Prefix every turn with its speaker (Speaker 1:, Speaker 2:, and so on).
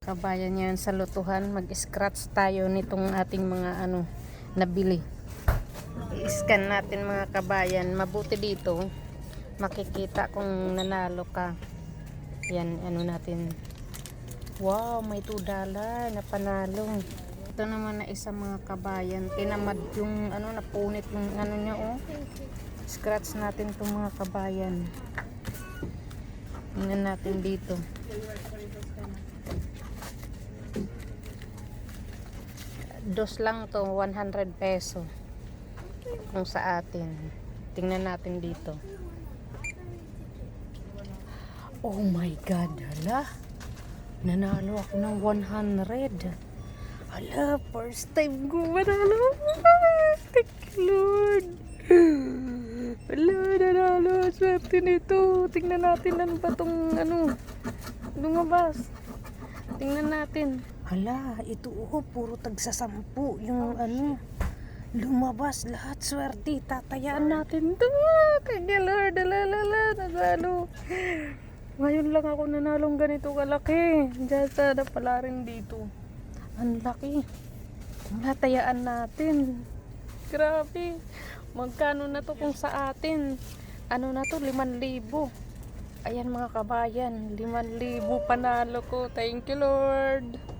Speaker 1: Kabayan yan sa lutuhan, mag-scratch tayo nitong ating mga ano, nabili. I-scan natin mga kabayan. Mabuti dito, makikita kung nanalo ka. Yan, ano natin. Wow, may 2 dollar na. Ito naman na isa mga kabayan. Tinamad yung ano, napunit yung ano niya oh. Scratch natin itong mga kabayan. Tingnan natin dito. Dos lang to, 100 peso. Kung sa atin. Tingnan natin dito. Oh my God, hala. Nanalo ako ng 100. Hala, first time ko manalo. Thank you, Lord. Hala, nanalo. Swerte nito. Tingnan natin ano ba tong ano. Lumabas. Tingnan natin. Hala, ito oh, puro tagsa sampu yung ano. Lumabas lahat swerte. Tatayaan natin to. Kaya Lord, alalala, nanalo. Ngayon lang ako nanalong ganito kalaki. Diyan sana pala rin dito. Ang laki. Natayaan natin. Grabe. Magkano na to kung sa atin? Ano na to? 5,000. Ayan mga kabayan. 5,000 panalo ko. Thank you Lord.